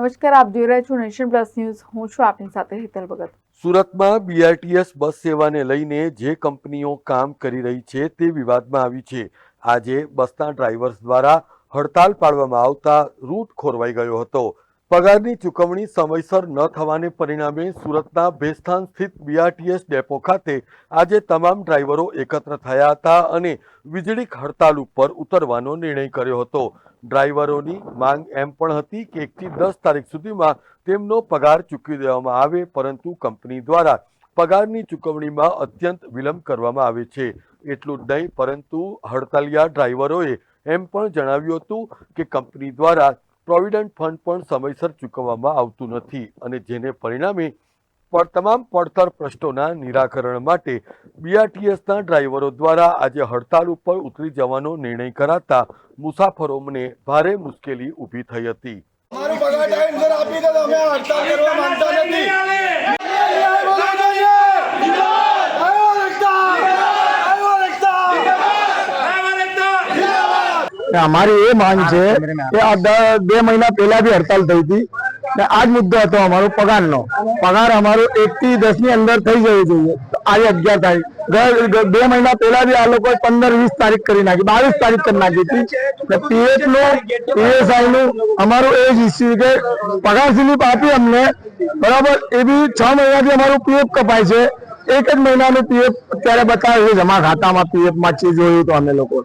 નમસ્કાર, આપ જોઈ રહ્યા છો નેશન પ્લસ ન્યૂઝ. હું છું આપની સાથે હેતલ ભગત. સુરતમાં બીઆરટીએસ બસ સેવાને લઈને જે કંપનીઓ કામ કરી રહી છે તે વિવાદમાં આવી છે. આજે બસના ડ્રાઈવર્સ દ્વારા હડતાલ પાડવામાં આવતા રૂટ ખોરવાઈ ગયો હતો. પગારની ચૂકવણી સમયસર ન થવાને પરિણામે સુરતના ભેસ્તાન સ્થિત બીઆરટીએસ ડેપો ખાતે આજે તમામ ડ્રાઈવરો એકત્ર થયા હતા અને વીજળીક હડતાલ ઉપર ઉતરવાનો નિર્ણય કર્યો હતો. ડ્રાઈવરોની માંગ એમ પણ હતી કે એકથી દસ તારીખ સુધીમાં તેમનો પગાર ચૂકવી દેવામાં આવે, પરંતુ કંપની દ્વારા પગારની ચૂકવણીમાં અત્યંત વિલંબ કરવામાં આવે છે. એટલું જ નહીં, પરંતુ હડતાલિયા ડ્રાઈવરોએ એમ પણ જણાવ્યું હતું કે કંપની દ્વારા પ્રોવિડન્ટ ફંડ પણ સમયસર ચૂકવવામાં આવતું નથી અને જેને પરિણામે પણ તમામ પડતર પ્રશ્નોના નિરાકરણ માટે બીઆરટીએસના ડ્રાઈવરો દ્વારા આજે હડતાલ ઉપર ઉતરી જવાનો નિર્ણય કરાતા મુસાફરોને ભારે મુશ્કેલી ઊભી થઈ હતી. અમે હડતાલ કરવા માંગતા નથી. અમારી એ માંગ છે કે બે મહિના પહેલા બી હડતાલ થઈ હતી. ને આ જ મુદ્દો હતો અમારો પગારનો. પગાર અમારો એક થી દસની અંદર થઈ જવું જોઈએ આજે અગિયાર તારીખ. બે મહિના પહેલા બી આ લોકો પંદર વીસ તારીખ કરી નાખી. બાવીસ તારીખ કરી નાખી હતી. પીએફનું પીએસઆઈ નું અમારું એ જ ઇસ્યુ કે પગાર સ્લીપ આપી અમને. બરાબર? એ બી છ મહિનાથી અમારું પીએફ કપાય છે. એક જ મહિનાનું પીએફ અત્યારે બતાવે છે. જમા ખાતામાં પીએફમાં છે જોયું તો અમે લોકો